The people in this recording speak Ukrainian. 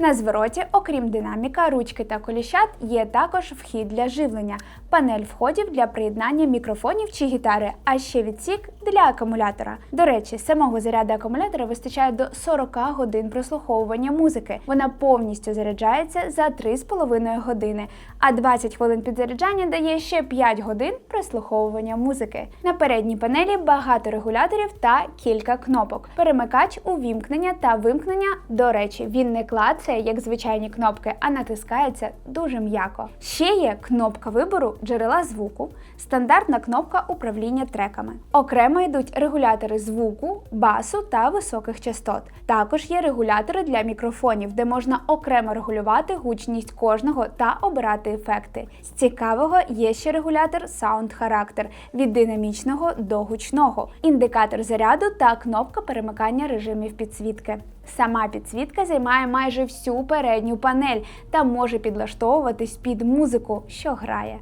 На звороті, окрім динаміка, ручки та коліщат, є також вхід для живлення, панель входів для приєднання мікрофонів чи гітари, а ще відсік для акумулятора. До речі, самого заряду акумулятора вистачає до 40 годин прослуховування музики. Вона повністю заряджається за 3,5 години, а 20 хвилин підзаряджання дає ще 5 годин прослуховування музики. На передній панелі багато регуляторів та кілька кнопок. Перемикач увімкнення та вимкнення. До речі, він не клацає, як звичайні кнопки, а натискається дуже м'яко. Ще є кнопка вибору джерела звуку, стандартна кнопка управління треками. Окремо йдуть регулятори звуку, басу та високих частот. Також є регулятори для мікрофонів, де можна окремо регулювати гучність кожного та обирати ефекти. З цікавого є ще регулятор Sound Характер від динамічного до гучного, індикатор заряду та кнопка перемикання режимів підсвітки. Сама підсвітка займає майже всю передню панель та може підлаштовуватись під музику, що грає.